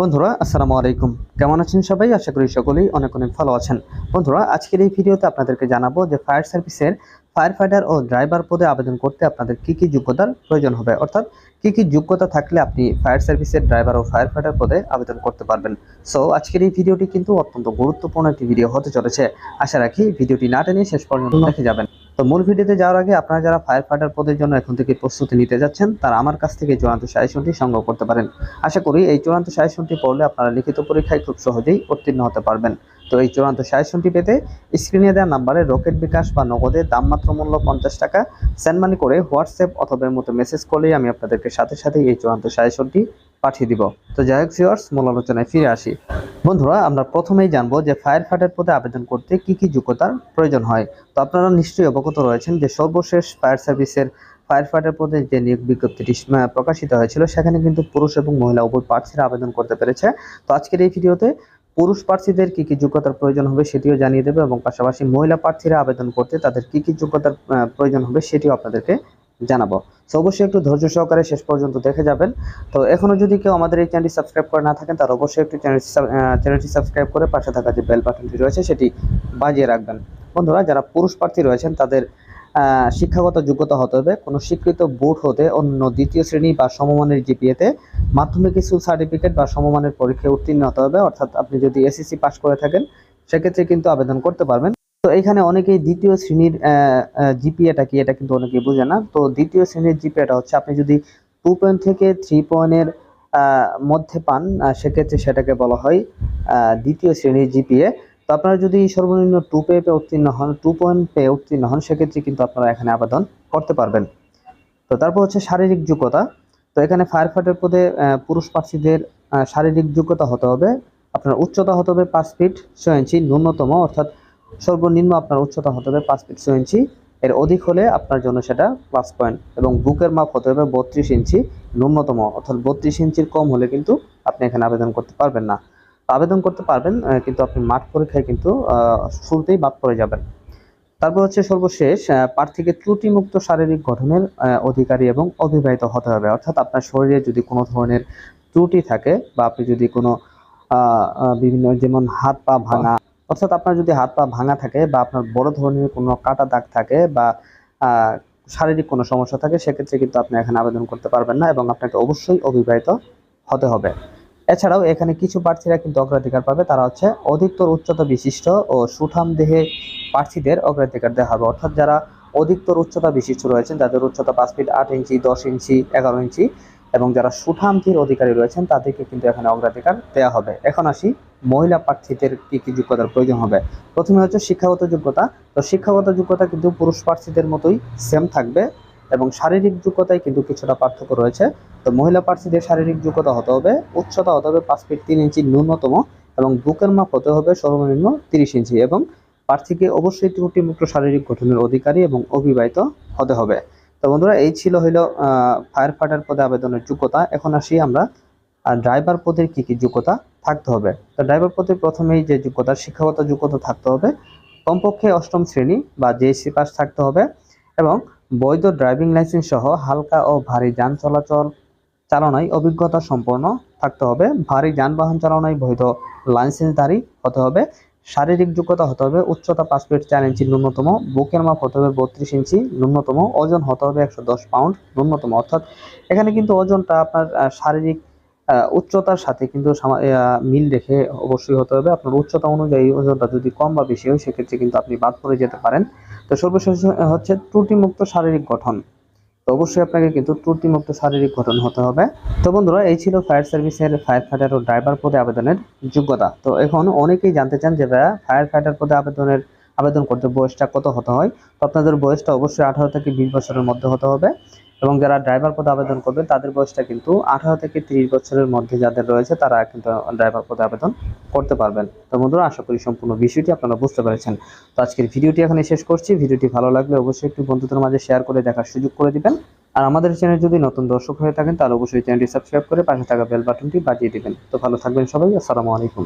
বন্ধুরা আসসালামু আলাইকুম। কেমন আছেন সবাই? আশা করি সকলেই অনেক অনেক ভালো আছেন। বন্ধুরা আজকের এই ভিডিওতে আপনাদেরকে জানাব যে ফায়ার সার্ভিসের ফায়ার ফাইটার ও ড্রাইভার পদে আবেদন করতে আপনাদের কি কি যোগ্যতার প্রয়োজন হবে? অর্থাৎ কি কি যোগ্যতা থাকলে আপনি ফায়ার সার্ভিসের ড্রাইভার ও ফায়ার ফাইটার পদে আবেদন করতে পারবেন। সো আজকের এই ভিডিওটি কিন্তু অত্যন্ত গুরুত্বপূর্ণ একটি ভিডিও হতে চলেছে। আশা রাখি ভিডিওটি না টেনে শেষ পর্যন্ত দেখে যাবেন। তো মূল ভিডিওতে যাওয়ার আগে আপনারা যারা ফায়ার ফাইটার পদের জন্য এখন থেকে প্রস্তুতি নিতে যাচ্ছেন, তারা আমার কাছ থেকে চূড়ান্ত সাজেশনটি সংগ্রহ করতে পারেন। আশা করি এই চূড়ান্ত সাজেশনটি পড়লে আপনারা লিখিত পরীক্ষায় খুব সহজেই উত্তীর্ণ হতে পারবেন। তো এই চূড়ান্ত সাজেশনটি পেতে স্ক্রিনে দেওয়া নাম্বারে রকেট বিকাশ বা নগদে দাম মাত্র মূল্য পঞ্চাশ টাকা সেন্ড মানি করে হোয়াটসঅ্যাপ অথবা মতো মেসেজ করলেই আমি আপনাদেরকে সাথে সাথে এই চূড়ান্ত সাজেশনটি পাঠিয়ে দিব। তো যাই হোক ভিউয়ার্স মূল আলোচনায় ফিরে আসি। বন্ধুরা, আমরা প্রথমেই জানব যে ফায়ার ফাইটার পদে আবেদন করতে কি কি যোগ্যতার প্রয়োজন হয়। তো আপনারা নিশ্চয়ই অবগত রয়েছেন যে সর্বশেষ ফায়ার সার্ভিসের ফায়ার ফাইটার পদে যে নিয়োগ বিজ্ঞপ্তিটি প্রকাশিত হয়েছিল, সেখানে কিন্তু পুরুষ এবং মহিলা উভয় প্রার্থীরা আবেদন করতে পেরেছে। তো আজকের এই ভিডিওতে পুরুষ প্রার্থীদের কি কি যোগ্যতার প্রয়োজন হবে সেটিও জানিয়ে দেবে এবং পাশাপাশি মহিলা প্রার্থীরা আবেদন করতে তাদের কি কি যোগ্যতার প্রয়োজন হবে সেটিও আপনাদেরকে জানাব। তো অবশ্যই একটু ধৈর্য সহকারে শেষ পর্যন্ত দেখে যাবেন। তো, এখনও যদি কেউ আমাদের এই চ্যানেলটি সাবস্ক্রাইব করে না থাকেন তার অবশ্যই একটু চ্যানেল চ্যানেলটি সাবস্ক্রাইব করে পাশে থাকা যে বেল বাটনটি রয়েছে, সেটি বাজিয়ে রাখবেন। বন্ধুরা, যারা পুরুষ প্রার্থী রয়েছেন, তাদের শিক্ষাগত যোগ্যতা হতে হবে। কোনো স্বীকৃত বোর্ড হতে অন্য দ্বিতীয় শ্রেণি বা সমমানের জিপিএতে মাধ্যমিক স্কুল সার্টিফিকেট বা সমমানের পরীক্ষায় উত্তীর্ণ হতে হবে। অর্থাৎ আপনি যদি এসএসসি পাস করে থাকেন, সেক্ষেত্রে কিন্তু আবেদন করতে পারবেন। তো এখানে অনেকেই দ্বিতীয় শ্রেণির জিপিএটা কি এটা কিন্তু অনেকেই বুঝে না। তো দ্বিতীয় শ্রেণির জিপিএটা হচ্ছে আপনি যদি টু পয়েন্ট থেকে থ্রি পয়েন্টের মধ্যে পান সেক্ষেত্রে সেটাকে বলা হয় দ্বিতীয় শ্রেণির জিপিএ। তো আপনারা যদি সর্বনিম্ন টু পে পে উত্তীর্ণ হন টু পয়েন্ট পে উত্তীর্ণ হন, সেক্ষেত্রে কিন্তু আপনারা এখানে আবেদন করতে পারবেন। তো তারপর হচ্ছে শারীরিক যোগ্যতা। তো এখানে ফায়ার ফাইটার পদে পুরুষ প্রার্থীদের শারীরিক যোগ্যতা হতে হবে। আপনার উচ্চতা হতে হবে পাঁচ ফিট ছয় ইঞ্চি ন্যূনতম, অর্থাৎ সর্বনিম্ন আপনার উচ্চতা হতে হবে পাঁচ ফিট ছয় ইঞ্চি। এর অধিক হলে আপনার জন্য সেটা প্লাস পয়েন্ট এবং বুকের মাপ হতে হবে বত্রিশ ইঞ্চি ন্যূনতম অর্থাৎ বত্রিশ ইঞ্চির কম হলে কিন্তু আপনি এখানে আবেদন করতে পারবেন না। আবেদন করতে পারবেন কিন্তু আপনি মাঠ পরীক্ষায় কিন্তু শুরুতেই বাদ পড়ে যাবেন। তারপর হচ্ছে সর্বশেষ প্রার্থীকে ত্রুটিমুক্ত শারীরিক গঠনের অধিকারী এবং অবিবাহিত হতে হবে। অর্থাৎ আপনার শরীরে যদি কোনো ধরনের ত্রুটি থাকে বা আপনি যদি কোনো বিভিন্ন যেমন হাত পা ভাঙা অর্থাৎ আপনার যদি হাত পা ভাঙা থাকে বা আপনার বড় ধরনের কোনো কাটা দাগ থাকে বা শারীরিক কোনো সমস্যা থাকে, সেক্ষেত্রে কিন্তু আপনি এখানে আবেদন করতে পারবেন না এবং আপনাকে অবশ্যই অবিবাহিত হতে হবে। এছাড়াও এখানে কিছু প্রার্থীরা কিন্তু অগ্রাধিকার পাবে। তারা হচ্ছে অধিকতর উচ্চতা বিশিষ্ট ও সুঠাম দেহে প্রার্থীদের অগ্রাধিকার দেওয়া হবে। অর্থাৎ যারা অধিকতর উচ্চতা বিশিষ্ট রয়েছেন, যাদের উচ্চতা পাঁচ ফিট আট ইঞ্চি, দশ ইঞ্চি, এগারো ইঞ্চি এবং যারা সুঠামতির অধিকারী রয়েছেন, তাদেরকে কিন্তু এখানে অগ্রাধিকার দেওয়া হবে। এখন আসি, মহিলা প্রার্থীদের কি কি যোগ্যতার প্রয়োজন হবে? প্রথমে হচ্ছে শিক্ষাগত যোগ্যতা। তো শিক্ষাগত যোগ্যতা কিন্তু পুরুষ প্রার্থীদের মতোই সেম থাকবে এবং শারীরিক যোগ্যতায় কিন্তু কিছুটা পার্থক্য রয়েছে। তো মহিলা প্রার্থীদের শারীরিক যোগ্যতা হতে হবে, উচ্চতা হতে হবে পাঁচ ফিট তিন ইঞ্চি ন্যূনতম এবং বুকের মাপ হতে হবে সর্বনিম্ন তিরিশ ইঞ্চি এবং প্রার্থীকে অবশ্যই ত্রুটিমুক্ত শারীরিক গঠনের অধিকারী এবং অবিবাহিত হতে হবে। তো বন্ধুরা, এই ছিল হইল ফায়ার ফাইটার পদে আবেদনের যোগ্যতা। এখন আসি আমরা ড্রাইভার পদের কি কি যোগ্যতা থাকতে হবে। তো ড্রাইভার পদে প্রথমেই যে যোগ্যতা, শিক্ষাগত যোগ্যতা থাকতে হবে, কমপক্ষে অষ্টম শ্রেণি বা জেএসসি পাস থাকতে হবে, এবং বৈধ ড্রাইভিং লাইসেন্স সহ হালকা ও ভারী যান চলাচল চালনায় অভিজ্ঞতা সম্পন্ন থাকতে হবে, ভারী যানবাহন চালনায় বৈধ লাইসেন্সধারী হতে হবে শারীরিক যোগ্যতা হতে হবে, উচ্চতা পাঁচ ফিট চার ইঞ্চি ন্যূনতম, বুকের মাপ হতে হবে বত্রিশ ইঞ্চি ন্যূনতম, ওজন হতে হবে একশো দশ পাউন্ড ন্যূনতম। অর্থাৎ এখানে কিন্তু ওজনটা আপনার শারীরিক উচ্চতার সাথে কিন্তু মিল রেখে অবশ্যই হতে হবে। আপনার উচ্চতা অনুযায়ী ওজনটা যদি কম বা বেশি হয়, সেক্ষেত্রে কিন্তু আপনি বাদ পড়ে যেতে পারেন। তো সর্বশেষ হচ্ছে ত্রুটিমুক্ত শারীরিক গঠন। তো অবশ্যই আপনাকে কিন্তু ত্রুটিমুক্ত শারীরিক গঠন হতে হবে। তো বন্ধুরা, এই ছিল ফায়ার সার্ভিসের ফায়ার ফাইটার ও ড্রাইভার পদে আবেদনের যোগ্যতা। তো এখন অনেকেই জানতে চান যে, ভাইয়া, ফায়ার ফাইটার পদে আবেদনের আবেদন করতে বয়সটা কত হতে হয়? তো আপনাদের বয়সটা অবশ্যই আঠারো থেকে বিশ বছরের মধ্যে হতে হবে এবং যারা ড্রাইভার পদে আবেদন করবে তাদের বয়সটা কিন্তু আঠারো থেকে তিরিশ বছরের মধ্যে যাদের রয়েছে, তারা কিন্তু ড্রাইভার পদে আবেদন করতে পারবেন। তো বন্ধুরা, আশা করি সম্পূর্ণ বিষয়টি আপনারা বুঝতে পেরেছেন। তো আজকের ভিডিওটি এখানে শেষ করছি। ভিডিওটি ভালো লাগলে অবশ্যই একটু বন্ধুদের মাঝে শেয়ার করে দেখার সুযোগ করে দিবেন। আর আমাদের চ্যানেল যদি নতুন দর্শক হয়ে থাকেন, তাহলে অবশ্যই চ্যানেলটি সাবস্ক্রাইব করে পাশে থাকা বেল বাটনটি বাজিয়ে দিবেন। তো ভালো থাকবেন সবাই, আসসালামু আলাইকুম।